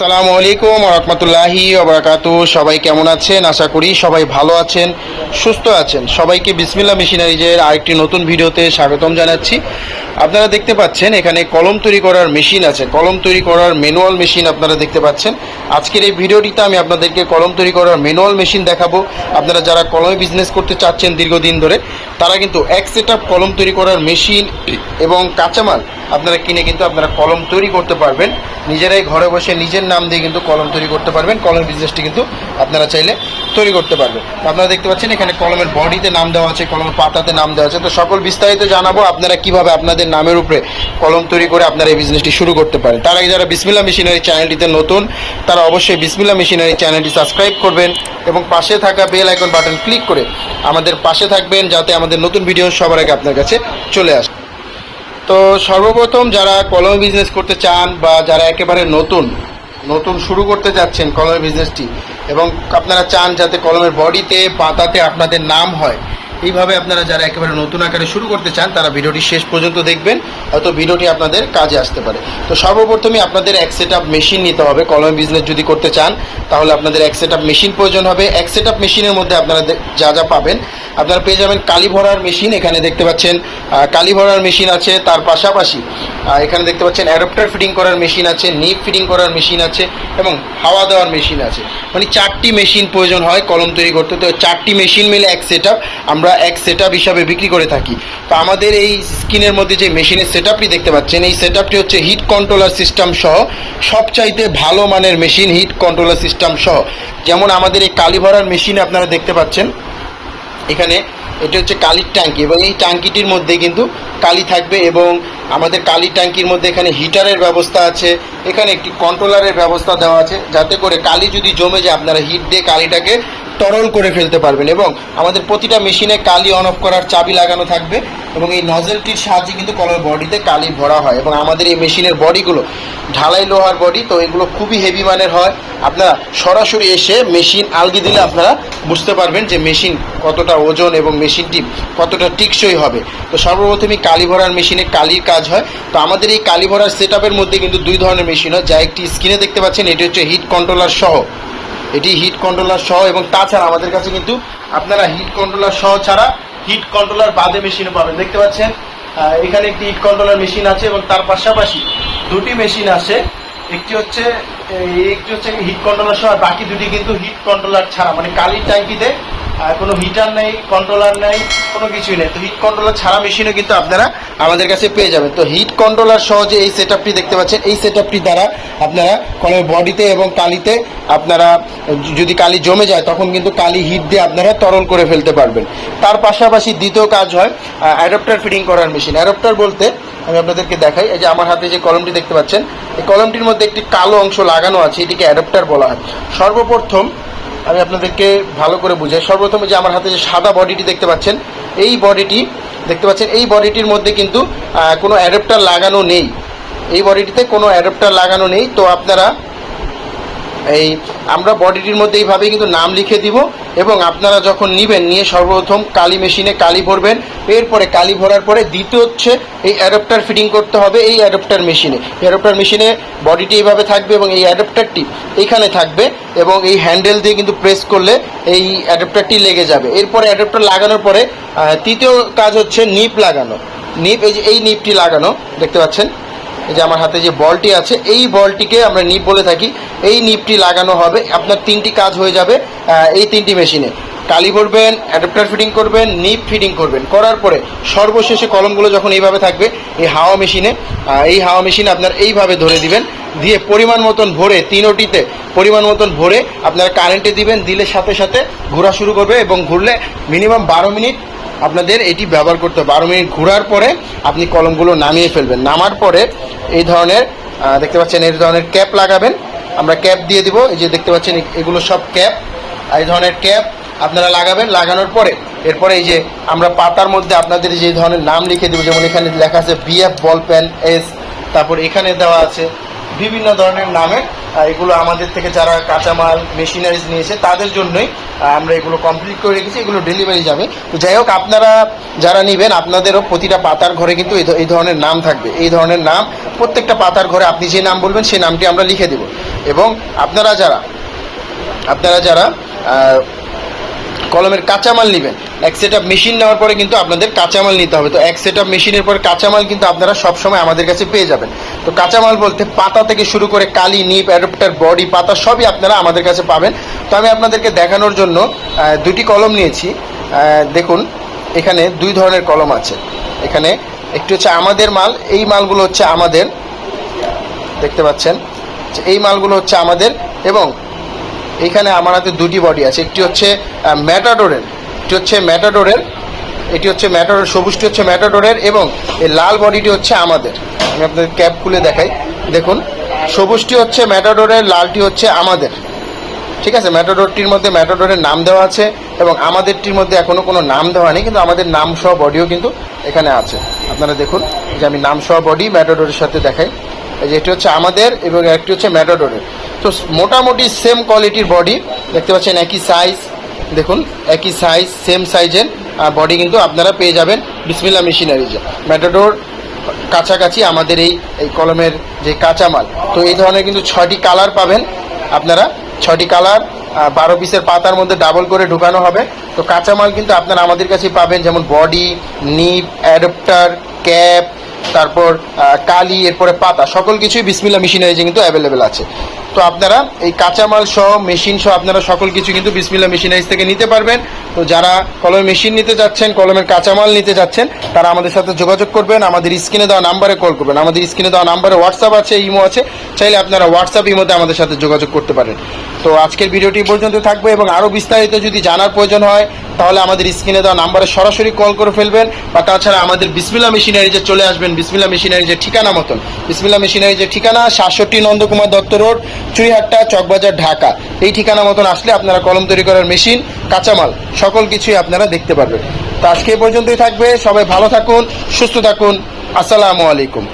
আসসালামু আলাইকুম রহমতুল্লাহি ওবরাকাত সবাই কেমন আছেন? আশা করি সবাই ভালো আছেন, সুস্থ আছেন। সবাইকে বিসমিল্লা মেশিনারিজের আরেকটি নতুন ভিডিওতে স্বাগতম জানাচ্ছি। আপনারা দেখতে পাচ্ছেন, এখানে কলম তৈরি করার মেশিন আছে। কলম তৈরি করার ম্যানুয়াল মেশিন আপনারা দেখতে পাচ্ছেন। আজকের এই ভিডিওটিতে আমি আপনাদেরকে কলম তৈরি করার ম্যানুয়াল মেশিন দেখাবো। আপনারা যারা কলমে বিজনেস করতে চাচ্ছেন দীর্ঘদিন ধরে, তারা কিন্তু এক সেট কলম তৈরি করার মেশিন এবং কাঁচামাল আপনারা কিনে কিন্তু আপনারা কলম তৈরি করতে পারবেন। নিজেরাই ঘরে বসে নিজের নাম দিয়ে কিন্তু কলম তৈরি করতে পারবেন। কলম বিজনেসটি কিন্তু আপনারা চাইলে তৈরি করতে পারবেন। আপনারা দেখতে পাচ্ছেন, এখানে কলমের বডিতে নাম দেওয়া আছে, কলমের পাতাতে নাম দেওয়া আছে। তো সকল বিস্তারিত জানাব, আপনারা কীভাবে আপনাদের নামের উপরে কলম তৈরি করে আপনারা এই বিজনেসটি শুরু করতে পারেন। তার আগে যারা বিসমিল্লা মেশিনারি চ্যানেলটিতে নতুন, তারা অবশ্যই বিসমিল্লা মেশিনারি চ্যানেলটি সাবস্ক্রাইব করবেন এবং পাশে থাকা বেল আইকন বাটন ক্লিক করে আমাদের পাশে থাকবেন যাতে আমাদের নতুন ভিডিও সবার আগে আপনার কাছে চলে আসে। তো সর্বপ্রথম যারা কলম বিজনেস করতে চান বা যারা একেবারে নতুন নতুন শুরু করতে যাচ্ছেন কলমের বিজনেসটি এবং আপনারা চান যাতে কলমের বডিতে পাতাতে আপনাদের নাম হয় এইভাবে আপনারা যারা একেবারে নতুন আকারে শুরু করতে চান, তারা ভিডিওটি শেষ পর্যন্ত দেখবেন, হয়তো ভিডিওটি আপনাদের কাজে আসতে পারে। তো সর্বপ্রথমে আপনাদের এক সেট মেশিন নিতে হবে। কলম বিজনেস যদি করতে চান, তাহলে আপনাদের এক সেট মেশিন প্রয়োজন হবে। এক সেট মেশিনের মধ্যে আপনারা যা যা পাবেন, আপনারা পেয়ে যাবেন কালি ভরার মেশিন এখানে দেখতে পাচ্ছেন কালি ভরার মেশিন আছে, তার পাশাপাশি এখানে দেখতে পাচ্ছেন অ্যাডাপ্টার ফিটিং করার মেশিন আছে নিপ ফিটিং করার মেশিন আছে এবং হাওয়া দেওয়ার মেশিন আছে। মানে চারটি মেশিন প্রয়োজন হয় কলম তৈরি করতে। তো চারটি মেশিন মিলে এক সেট আমরা এক সেট হিসাবে বিক্রি করে থাকি। তো আমাদের এই স্ক্রিনের মধ্যে যে মেশিনের সেট আপটি দেখতে পাচ্ছেন, এই সেট আপটি হচ্ছে হিট কন্ট্রোলার সিস্টেম সহ সবচাইতে ভালো মানের মেশিন হিট কন্ট্রোলার সিস্টেম সহ। যেমন আমাদের এই কালি ভরার মেশিনে আপনারা দেখতে পাচ্ছেন। এখানে এটা হচ্ছে কালির ট্যাঙ্কি এবং এই ট্যাঙ্কিটির মধ্যে কিন্তু কালি থাকবে এবং আমাদের কালির ট্যাঙ্কির মধ্যে এখানে হিটারের ব্যবস্থা আছে, এখানে একটি কন্ট্রোলারের ব্যবস্থা দেওয়া আছে। যাতে করে কালি যদি জমে যায়, আপনারা হিট দিয়ে কালিটাকে তরল করে ফেলতে পারবেন এবং আমাদের প্রতিটা মেশিনে কালি অন অফ করার চাবি লাগানো থাকবে এবং এই নজেলটির সাহায্যে কিন্তু কলের বডিতে কালি ভরা হয় এবং আমাদের এই মেশিনের বডিগুলো ঢালাই লোহার বডি তো এগুলো খুবই হেভি মানের হয়। আপনারা সরাসরি এসে মেশিন আলগি দিলে আপনারা বুঝতে পারবেন যে মেশিন কতটা ওজন এবং মেশিনটি কতটা টিকসই হবে। তো সর্বপ্রথমই কালি ভরার মেশিনে কালির কাজ হয়। তো আমাদের এই কালি ভরার সেট মধ্যে কিন্তু দুই ধরনের মেশিন হয়। যা একটি স্ক্রিনে দেখতে পাচ্ছেন, এটি হচ্ছে হিট কন্ট্রোলার সহ। এটি হিট কন্ট্রোলার সহ এবং তাছাড়া আমাদের কাছে কিন্তু আপনারা হিট কন্ট্রোলার সহ ছাড়া হিট কন্ট্রোলার বাদে মেশিনও পাবেন। দেখতে পাচ্ছেন? এখানে একটি হিট কন্ট্রোলার মেশিন আছে এবং তার পাশাপাশি দুটি মেশিন আছে। একটি হচ্ছে একটি হচ্ছে হিট কন্ট্রোলার সহ আর বাকি দুটি কিন্তু হিট কন্ট্রোলার ছাড়া মানে কালির ট্যাঙ্কিতে কোনো হিটার নেই কন্ট্রোলার নেই, কোনো কিছুই নেই। তো হিট কন্ট্রোলার ছাড়া মেশিনও কিন্তু আপনারা আমাদের কাছে পেয়ে যাবেন। তো হিট কন্ট্রোলার সহ যে এই সেট দেখতে পাচ্ছেন। এই সেট দ্বারা আপনারা কলের বডিতে এবং কালিতে আপনারা যদি কালি জমে যায়, তখন কিন্তু কালি হিট দিয়ে আপনারা তরল করে ফেলতে পারবেন। তার পাশাপাশি দ্বিতীয় কাজ হয় অ্যাডাপ্টার ফিটিং করার মেশিন অ্যাডাপ্টার বলতে আমি আপনাদেরকে দেখাই, এই যে আমার হাতে যে কলমটি দেখতে পাচ্ছেন, এই কলমটির মধ্যে একটি কালো অংশ লাগানো আছে, এটিকে অ্যাডাপ্টার বলা হয়। সর্বপ্রথম আমি আপনাদেরকে ভালো করে বুঝাই। সর্বপ্রথম যে আমার হাতে যে সাদা বডিটি দেখতে পাচ্ছেন, এই বডিটি দেখতে পাচ্ছেন, এই বডিটির মধ্যে কিন্তু কোনো অ্যাডাপ্টার লাগানো নেই। এই বডিটিতে কোনো অ্যাডাপ্টার লাগানো নেই। তো আপনারা এই আমরা বডিটির মধ্যে এইভাবে কিন্তু নাম লিখে দিব এবং আপনারা যখন নিবেন, নিয়ে সর্বপ্রথম কালি মেশিনে কালি ভরবেন, এরপরে কালি ভরার পরে দ্বিতীয় হচ্ছে এই অ্যাডাপ্টার ফিটিং করতে হবে এই অ্যাডাপ্টার মেশিনে। অ্যাডাপ্টার মেশিনে বডিটি এইভাবে থাকবে এবং এই অ্যাডাপ্টারটি এখানে থাকবে এবং এই হ্যান্ডেল দিয়ে কিন্তু প্রেস করলে এই অ্যাডাপ্টারটি লেগে যাবে। এরপরে অ্যাডাপ্টার লাগানোর পরে তৃতীয় কাজ হচ্ছে নিপ লাগানো। নিপ, এই যে এই নিপটি লাগানো, দেখতে পাচ্ছেন? এই যে আমার হাতে যে বলটি আছে, এই বলটিকে আমরা নিপ বলে থাকি। এই নিপটি লাগানো হবে, আপনার তিনটি কাজ হয়ে যাবে এই তিনটি মেশিনে। কালি ভরবেন অ্যাডাপ্টার ফিটিং করবেন, নিপ ফিটিং করবেন। করার পরে সর্বশেষে কলমগুলো যখন এইভাবে থাকবে, এই হাওয়া মেশিনে এই হাওয়া মেশিনে আপনার এইভাবে ধরে দিবেন, দিয়ে পরিমাণ মতন ভরে তিনোটিতে পরিমাণ মতন ভরে আপনারা কারেন্টে দিবেন, দিলে সাথে সাথে ঘোরা শুরু করবে এবং ঘুরলে মিনিমাম বারো মিনিট আপনাদের এটি ব্যবহার করতে হবে। বারো মিনিট ঘোরার পরে আপনি কলমগুলো নামিয়ে ফেলবেন। নামার পরে এই ধরনের দেখতে পাচ্ছেন এই ধরনের ক্যাপ লাগাবেন। আমরা ক্যাপ দিয়ে দিব। এই যে দেখতে পাচ্ছেন এগুলো সব ক্যাপ। এই ধরনের ক্যাপ আপনারা লাগাবেন। লাগানোর পরে, এরপরে এই যে আমরা পাতার মধ্যে আপনাদের যে ধরনের নাম লিখে দেবো, যেমন এখানে লেখা আছে বিএফ বল পেন এস, তারপর এখানে দেওয়া আছে বিভিন্ন ধরনের নামে এগুলো আমাদের থেকে যারা কাঁচামাল মেশিনারিজ নিয়েছে, তাদের জন্যই আমরা এগুলো কমপ্লিট করে রেখেছি, এগুলো ডেলিভারি যাবে। তো যাই হোক, আপনারা যারা নেবেন, আপনাদেরও প্রতিটা পাতার ঘরে কিন্তু এই ধরনের নাম থাকবে। এই ধরনের নাম, প্রত্যেকটা পাতার ঘরে আপনি যে নাম বলবেন সেই নামটি আমরা লিখে দেবো। এবং আপনারা যারা আপনারা যারা কলমের কাঁচামাল নেবেন। এক সেট মেশিন নেওয়ার পরে কিন্তু আপনাদের কাঁচামাল নিতে হবে। তো এক সেট মেশিনের পরে কাঁচামাল কিন্তু আপনারা সবসময় আমাদের কাছে পেয়ে যাবেন। তো কাঁচামাল বলতে পাতা থেকে শুরু করে কালি, নিপ অ্যাডপ্টার বডি পাতা সবই আপনারা আমাদের কাছে পাবেন। তো আমি আপনাদেরকে দেখানোর জন্য দুটি কলম নিয়েছি। দেখুন, এখানে দুই ধরনের কলম আছে। এখানে একটি হচ্ছে আমাদের মাল, এই মালগুলো হচ্ছে আমাদের, দেখতে পাচ্ছেন? এই মালগুলো হচ্ছে আমাদের এবং এখানে আমার হাতে দুটি বডি আছে। একটি হচ্ছে ম্যাটাডোরের একটি হচ্ছে ম্যাটাডোরের এটি হচ্ছে ম্যাটাডোর সবুজটি হচ্ছে ম্যাটাডোরের এবং এই লাল বডিটি হচ্ছে আমাদের। আমি আপনাদের ক্যাব খুলে দেখাই। দেখুন, সবুজটি হচ্ছে ম্যাটাডোরের লালটি হচ্ছে আমাদের। ঠিক আছে? ম্যাটাডোরটির মধ্যে ম্যাটাডোরের নাম দেওয়া আছে এবং আমাদেরটির মধ্যে এখনও কোনো নাম দেওয়া নেই, কিন্তু আমাদের নাম সহ বডিও কিন্তু এখানে আছে। আপনারা দেখুন যে আমি নাম সহ বডি ম্যাটাডোরের সাথে দেখাই। এই যে এটি হচ্ছে আমাদের এবং একটি হচ্ছে ম্যাটাডোরের তো মোটামুটি সেম কোয়ালিটির বডি দেখতে পাচ্ছেন একই সাইজ দেখুন, একই সাইজ সেম সাইজের বডি কিন্তু আপনারা পেয়ে যাবেন বিসমিল্লা মেশিনারিজে ম্যাটাডোর কাছাকাছি আমাদের এই এই কলমের যে কাঁচামাল। তো এই ধরনের কিন্তু ছয়টি কালার পাবেন আপনারা। ছয়টি কালার বারো পিসের পাতার মধ্যে ডাবল করে ঢুকানো হবে। তো কাঁচামাল কিন্তু আপনারা আমাদের কাছে পাবেন, যেমন বডি নিপ অ্যাডপ্টার ক্যাপ তারপর কালি, এরপরে পাতা। সকল কিছুই বিসমিল্লা মেশিনারিজে কিন্তু অ্যাভেলেবেল আছে। তো আপনারা এই কাঁচামাল সহ, মেশিন সহ আপনারা সকল কিছু কিন্তু বিসমিল্লা মেশিনারিজ থেকে নিতে পারবেন। তো যারা কলমের মেশিন নিতে যাচ্ছেন, কলমের কাঁচামাল নিতে যাচ্ছেন, তারা আমাদের সাথে যোগাযোগ করবেন, আমাদের স্ক্রিনে দেওয়া নাম্বারে কল করবেন। আমাদের স্ক্রিনে দেওয়া নাম্বারে হোয়াটসঅ্যাপ আছে, ইমো আছে, চাইলে আপনারা হোয়াটসঅ্যাপ ইমোতে আমাদের সাথে যোগাযোগ করতে পারেন। তো আজকের ভিডিওটি পর্যন্ত থাকবে এবং আরও বিস্তারিত যদি জানার প্রয়োজন হয়, তাহলে আমাদের স্ক্রিনে দেওয়া নাম্বারে সরাসরি কল করে ফেলবেন বা তাছাড়া আমাদের বিসমিল্লা মেশিনারিজে চলে আসবেন বিসমিল্লা মেশিনারিজের ঠিকানা মতন। বিসমিল্লা মেশিনারিজের ঠিকানা সাতষট্টি নন্দকুমার দত্ত রোড চুরিহাট্টা চকবাজার, ঢাকা। এই ঠিকানা মতন আসলে আপনারা কলম তৈরি করার মেশিন, কাঁচামাল, সকল কিছুই আপনারা দেখতে পারবেন। তো আজকে পর্যন্তই থাকবে। সবাই ভালো থাকুন, সুস্থ থাকুন। আসসালামু আলাইকুম।